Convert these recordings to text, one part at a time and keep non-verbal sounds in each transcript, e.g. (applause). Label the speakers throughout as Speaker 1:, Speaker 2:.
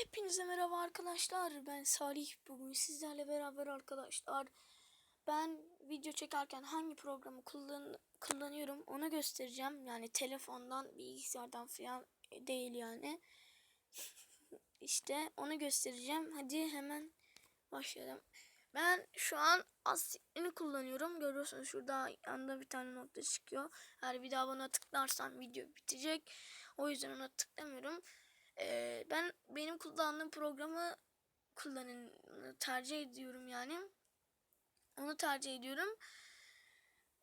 Speaker 1: Hepinize merhaba arkadaşlar. Ben Salih. Bugün sizlerle beraber arkadaşlar. Ben video çekerken hangi programı kullan kullanıyorum onu göstereceğim. Yani telefondan, bilgisayardan falan değil yani. (laughs) işte onu göstereceğim. Hadi hemen başlayalım. Ben şu an Asyik'ini kullanıyorum. Görüyorsunuz şurada yanında bir tane nokta çıkıyor. Eğer bir daha buna tıklarsam video bitecek. O yüzden ona tıklamıyorum. Ben benim kullandığım programı kullanın tercih ediyorum yani. Onu tercih ediyorum.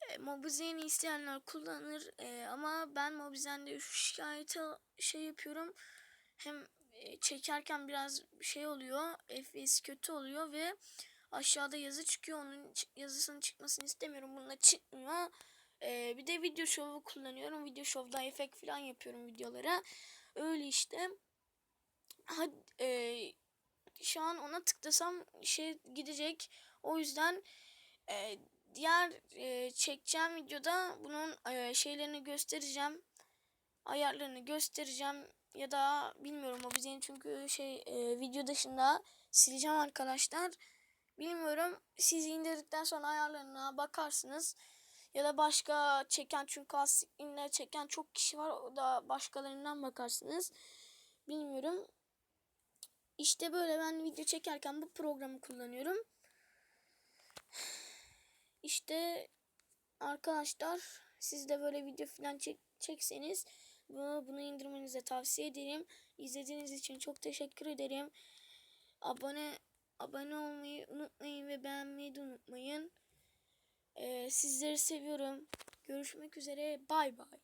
Speaker 1: E, Mobizen'i isteyenler kullanır ama ben Mobizen'de şu şikayeti şey yapıyorum. Hem çekerken biraz şey oluyor. FPS kötü oluyor ve aşağıda yazı çıkıyor. Onun yazısının çıkmasını istemiyorum. Bununla çıkmıyor. E, bir de video show'u kullanıyorum. Video show'da efekt falan yapıyorum videolara. Öyle işte. Hadi, e, şu an ona tıklasam şey gidecek. O yüzden e, diğer e, çekeceğim videoda bunun e, şeylerini göstereceğim. Ayarlarını göstereceğim. Ya da bilmiyorum o bizim çünkü şey e, video dışında sileceğim arkadaşlar. Bilmiyorum. Siz indirdikten sonra ayarlarına bakarsınız. Ya da başka çeken çünkü asikliğinde çeken çok kişi var. O da başkalarından bakarsınız. Bilmiyorum. İşte böyle ben video çekerken bu programı kullanıyorum. İşte arkadaşlar siz de böyle video falan çek, çekseniz bunu, bunu indirmenizi tavsiye ederim. İzlediğiniz için çok teşekkür ederim. Abone abone olmayı unutmayın ve beğenmeyi de unutmayın. Sizleri seviyorum. Görüşmek üzere. Bay bay.